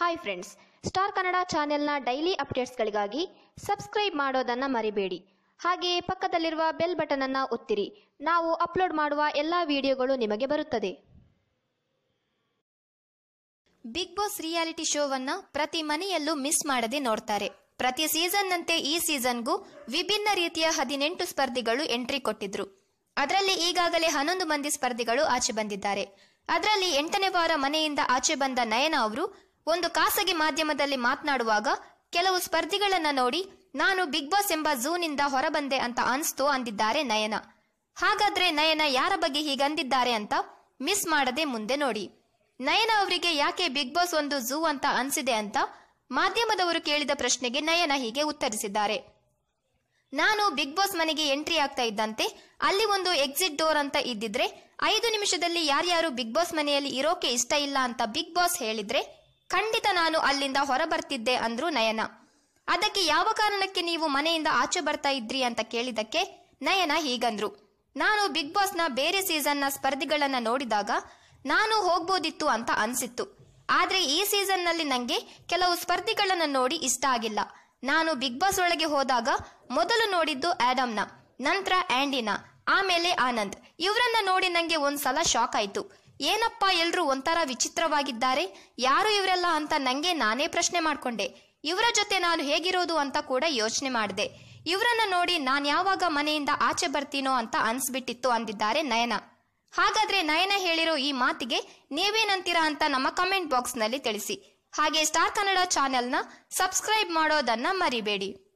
Hi friends star Kannada ಚಾನೆಲ್ನ daily ಅಪ್ಡೇಟ್ಸ್ಗಳಿಗಾಗಿ subscribe ಮಾಡೋದನ್ನು ಮರಿಬೇಡಿ. ಹಾಗೆಯೇ ಪಕ್ಕದಲ್ಲಿರುವ ಬೆಲ್ ಬಟನ್ ಅನ್ನು ಒತ್ತಿರಿ. ನಾವು ಅಪ್ಲೋಡ್ ಮಾಡುವ ಎಲ್ಲ ವಿಡಿಯೋಗಳು ನಿಮಗೆ ಬರುತ್ತದೆ. ಬಿಗ್ ಬಾಸ್ ರಿಯಾಲಿಟಿ ಶೋವನ್ನ ಪ್ರತಿ ಮನೆಯಲ್ಲೂ ಮಿಸ್ ಮಾಡದೆ ನೋಡ್ತಾರೆ. ಪ್ರತಿ ಸೀಸನ್ನಂತೆ ಈ ಸೀಸನ್ಗೂ ವಿಭಿನ್ನ ರೀತಿಯ ಹದಿನೆಂಟು ಸ್ಪರ್ಧಿಗಳು ಎಂಟ್ರಿ ಕೊಟ್ಟಿದ್ರು. ಅದರಲ್ಲಿ ಈಗಾಗಲೇ ಹನ್ನೊಂದು ಮಂದಿ ಸ್ಪರ್ಧಿಗಳು ಆಚೆ ಬಂದಿದ್ದಾರೆ. ಅದರಲ್ಲಿ ಎಂಟನೇ ವಾರ ಮನೆಯಿಂದ ಆಚೆ ಬಂದ ನಯನ ಅವರು ಒಂದು ಖಾಸಗಿ ಮಾಧ್ಯಮದಲ್ಲಿ ಮಾತನಾಡುವಾಗ, ಕೆಲವು ಸ್ಪರ್ಧಿಗಳನ್ನ ನೋಡಿ ನಾನು ಬಿಗ್ ಬಾಸ್ ಎಂಬ ಝೂನಿಂದ ಹೊರಬಂದೆ ಅಂತ ಅನ್ಸ್ತು ಅಂದಿದ್ದಾರೆ ನಯನ. ಹಾಗಾದ್ರೆ ನಯನ ಯಾರ ಬಗ್ಗೆ ಹೀಗಂದಿದ್ದಾರೆ ಅಂತ ಮಿಸ್ ಮಾಡದೆ ಮುಂದೆ ನೋಡಿ. ನಯನ ಅವರಿಗೆ ಯಾಕೆ ಬಿಗ್ ಬಾಸ್ ಒಂದು ಝೂ ಅಂತ ಅನ್ಸಿದೆ ಅಂತ ಮಾಧ್ಯಮದವರು ಕೇಳಿದ ಪ್ರಶ್ನೆಗೆ ನಯನ ಹೀಗೆ ಉತ್ತರಿಸಿದ್ದಾರೆ. ನಾನು ಬಿಗ್ ಬಾಸ್ ಮನೆಗೆ ಎಂಟ್ರಿ ಆಗ್ತಾ ಇದ್ದಂತೆ, ಅಲ್ಲಿ ಒಂದು ಎಕ್ಸಿಟ್ ಡೋರ್ ಅಂತ ಇದ್ದಿದ್ರೆ, ಐದು ನಿಮಿಷದಲ್ಲಿ ಯಾರ್ಯಾರು ಬಿಗ್ ಬಾಸ್ ಮನೆಯಲ್ಲಿ ಇರೋಕೆ ಇಷ್ಟ ಇಲ್ಲ ಅಂತ ಬಿಗ್ ಬಾಸ್ ಹೇಳಿದ್ರೆ ಖಂಡಿತ ನಾನು ಅಲ್ಲಿಂದ ಹೊರ ಬರ್ತಿದ್ದೆ ಅಂದ್ರು ನಯನ. ಅದಕ್ಕೆ ಯಾವ ಕಾರಣಕ್ಕೆ ನೀವು ಮನೆಯಿಂದ ಆಚೆ ಬರ್ತಾ ಇದ್ರಿ ಅಂತ ಕೇಳಿದಕ್ಕೆ ನಯನ ಹೀಗಂದ್ರು. ನಾನು ಬಿಗ್ ಬಾಸ್ನ ಬೇರೆ ಸೀಸನ್ನ ಸ್ಪರ್ಧಿಗಳನ್ನ ನೋಡಿದಾಗ ನಾನು ಹೋಗ್ಬೋದಿತ್ತು ಅಂತ ಅನ್ಸಿತ್ತು. ಆದ್ರೆ ಈ ಸೀಸನ್ನಲ್ಲಿ ನಂಗೆ ಕೆಲವು ಸ್ಪರ್ಧಿಗಳನ್ನ ನೋಡಿ ಇಷ್ಟ ಆಗಿಲ್ಲ. ನಾನು ಬಿಗ್ ಬಾಸ್ ಒಳಗೆ ಹೋದಾಗ ಮೊದಲು ನೋಡಿದ್ದು ಆಡಮ್ನ ನಂತರ ಆಂಡಿನ, ಆಮೇಲೆ ಆನಂದ್. ಇವರನ್ನ ನೋಡಿ ನಂಗೆ ಒಂದ್ಸಲ ಶಾಕ್ ಆಯ್ತು. ಏನಪ್ಪ ಎಲ್ರೂ ಒಂಥರ ವಿಚಿತ್ರವಾಗಿದ್ದಾರೆ? ಯಾರು ಇವರೆಲ್ಲ ಅಂತ ನಂಗೆ ನಾನೇ ಪ್ರಶ್ನೆ ಮಾಡ್ಕೊಂಡೆ. ಇವರ ಜೊತೆ ನಾನು ಹೇಗಿರೋದು ಅಂತ ಕೂಡ ಯೋಚನೆ ಮಾಡಿದೆ. ಇವರನ್ನ ನೋಡಿ ನಾನ್ ಯಾವಾಗ ಮನೆಯಿಂದ ಆಚೆ ಬರ್ತೀನೋ ಅಂತ ಅನ್ಸ್ಬಿಟ್ಟಿತ್ತು ಅಂದಿದ್ದಾರೆ ನಯನ. ಹಾಗಾದ್ರೆ ನಯನ ಹೇಳಿರೋ ಈ ಮಾತಿಗೆ ನೀವೇನಂತೀರಾ ಅಂತ ನಮ್ಮ ಕಮೆಂಟ್ ಬಾಕ್ಸ್ನಲ್ಲಿ ತಿಳಿಸಿ. ಹಾಗೆ ಸ್ಟಾರ್ ಕನ್ನಡ ಚಾನೆಲ್ನ ಸಬ್ಸ್ಕ್ರೈಬ್ ಮಾಡೋದನ್ನ ಮರಿಬೇಡಿ.